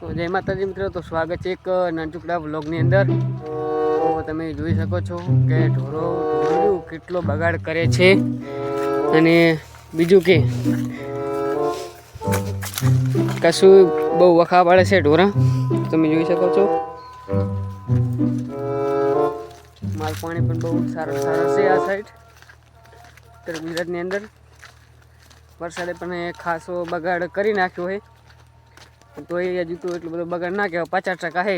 જય માતાજી મિત્રો, તો સ્વાગત છે એક નાનચુકડા વ્લોગની અંદર. તો તમે જોઈ શકો છો કે ઢોરો ઢોરું કેટલો બગાડ કરે છે. અને બીજું કે, કશું બહુ વખા પાડે છે ઢોરા? તમે જોઈ શકો છો. માલ પાણી પણ બહુ સારો સારો છે આ સાઈડ ઉત્તર ગુજરાતની અંદર વરસાદે પણ ખાસો બગાડ કરી નાખ્યો હોય તો એ જૂતું એટલું બધું બગાડ ના કહેવાય, પચાસ ટકા હે.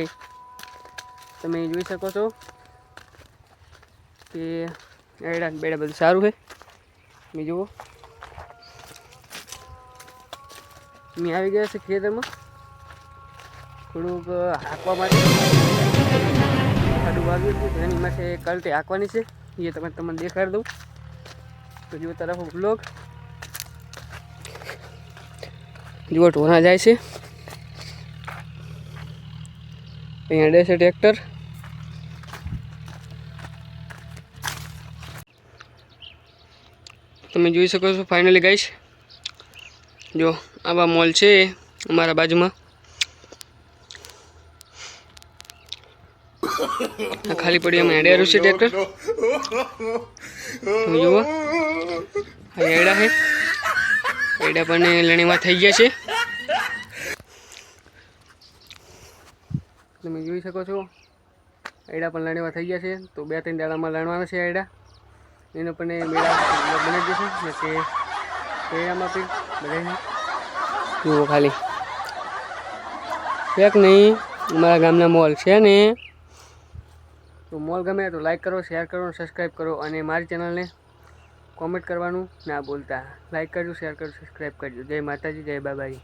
તમે જોઈ શકો છો કે એડા બેડા બધું સારું છે તમે જુઓ. મેં આવી ગયા છે ખેતરમાં? થોડુંક હાંકવા માટે. ખાડું વાગ્યું છે એની માટે કલટી હાંકવાની છે. એ તમે તમને દેખાડી દઉં. તો જુઓ, તરફ બ્લોગ જુઓ ટોના જાય છે. અહીંયા અડે છે ટ્રેક્ટર. તમે જોઈ શકો છો ફાઇનલી ગાઈશ જો, આવા મોલ છે અમારા બાજુમાં. ખાલી પડી અમે એડેરું છે ટ્રેક્ટર. તમે જુઓ. એડા છે. એડા પણ લણીમાં થઈ ગયા છે. તમે જોઈ શકો છો. એડા પણ લણવા થઈ ગયા છે. તો બે ત્રણ દાડામાં લણવાના છે એડા એનો પણ મેળા બની જશે ને તે પણ બધાને જુઓ ખાલી. ક્યાંક નહીં. અમારા ગામના મોલ છે ને. તો મોલ ગમે તો લાઈક કરો શેર કરો સબસ્ક્રાઈબ કરો અને મારી ચેનલને કોમેન્ટ કરવાનું ના બોલતા લાઈક કરજો શેર કરજો સબસ્ક્રાઈબ કરજો. જય માતાજી, જય બાબાજી.